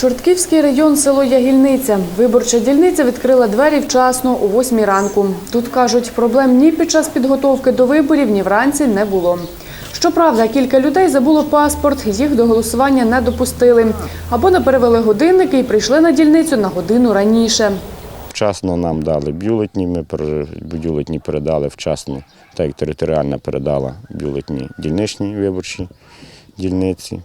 Чортківський район, село Ягільниця. Виборча дільниця відкрила двері вчасно о 8 ранку. Тут кажуть, проблем ні під час підготовки до виборів, ні вранці не було. Щоправда, кілька людей забуло паспорт, їх до голосування не допустили. Або не перевели годинники і прийшли на дільницю на годину раніше. Вчасно нам дали бюлетні, ми бюлетні передали вчасно, так як територіальна передала бюлетні дільничні виборчі дільниці.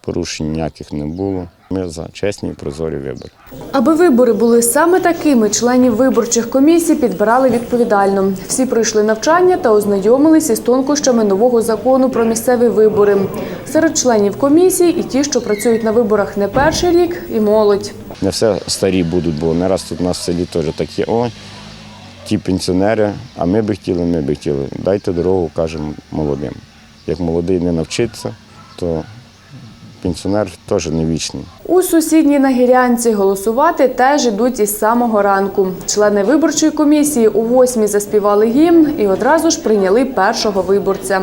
Порушень ніяких не було. Ми за чесні і прозорі вибори. Аби вибори були саме такими, членів виборчих комісій підбирали відповідально. Всі пройшли навчання та ознайомилися із тонкощами нового закону про місцеві вибори. Серед членів комісій і ті, що працюють на виборах не перший рік, і молодь. Не все старі будуть, бо не раз тут у нас в селі теж такі, о, ті пенсіонери, а ми би хотіли, ми би хотіли. Дайте дорогу, кажемо молодим. Як молодий не навчиться, то пенсіонер теж не вічний. У сусідній Нагірянці голосувати теж ідуть із самого ранку. Члени виборчої комісії у восьмій заспівали гімн і одразу ж прийняли першого виборця.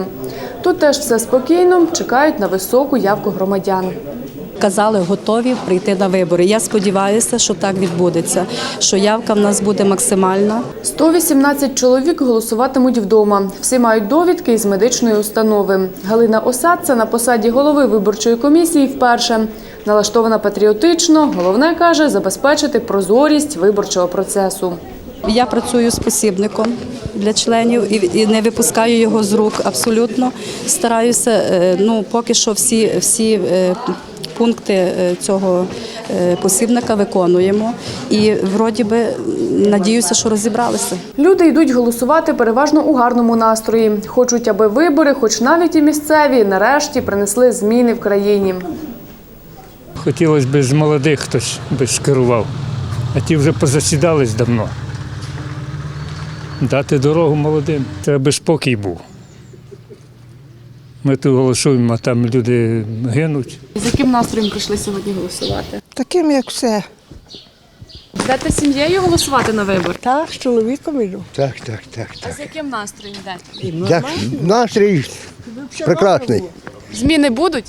Тут теж все спокійно, чекають на високу явку громадян. Казали, готові прийти на вибори. Я сподіваюся, що так відбудеться, що явка в нас буде максимальна. 118 чоловік голосуватимуть вдома. Всі мають довідки із медичної установи. Галина Осадця на посаді голови виборчої комісії вперше. Налаштована патріотично, головне каже забезпечити прозорість виборчого процесу. Я працюю з посібником для членів і, не випускаю його з рук абсолютно. Стараюся, е, ну поки що всі, всі е, пункти е, цього е, посібника виконуємо. І вроді би надіюся, що розібралися. Люди йдуть голосувати переважно у гарному настрої. Хочуть, аби вибори, хоч навіть і місцеві, нарешті принесли зміни в країні. Хотілося б з молодих хтось би скерував, а ті вже позасідались давно. Дати дорогу молодим. Треба би спокій був. Ми тут голосуємо, а там люди гинуть. З яким настроєм прийшли сьогодні голосувати? Таким, як все. Йдете з сім'єю голосувати на вибори? Так, з чоловіком іду. Так, так, так, так. З яким настроєм йдете? Як настрій прекрасний. Зміни будуть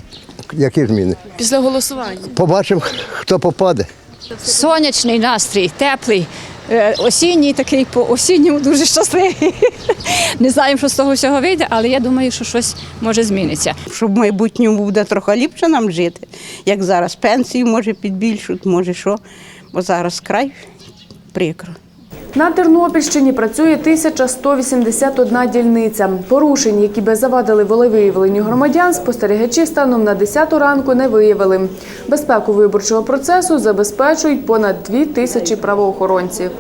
Які зміни? після голосування. Побачимо, хто попаде. Сонячний настрій, теплий, осінній такий по осінньому дуже щасливий. Не знаємо, що з того всього вийде, але я думаю, що щось може зміниться. Щоб в майбутньому буде трохи ліпше нам жити, як зараз Пенсію може підбільшуть, може що. Бо зараз край прикро. На Тернопільщині працює 1181 дільниця. Порушень, які би завадили волевиявленню громадян, спостерігачі станом на 10 ранку не виявили. Безпеку виборчого процесу забезпечують понад 2 тисячі правоохоронців.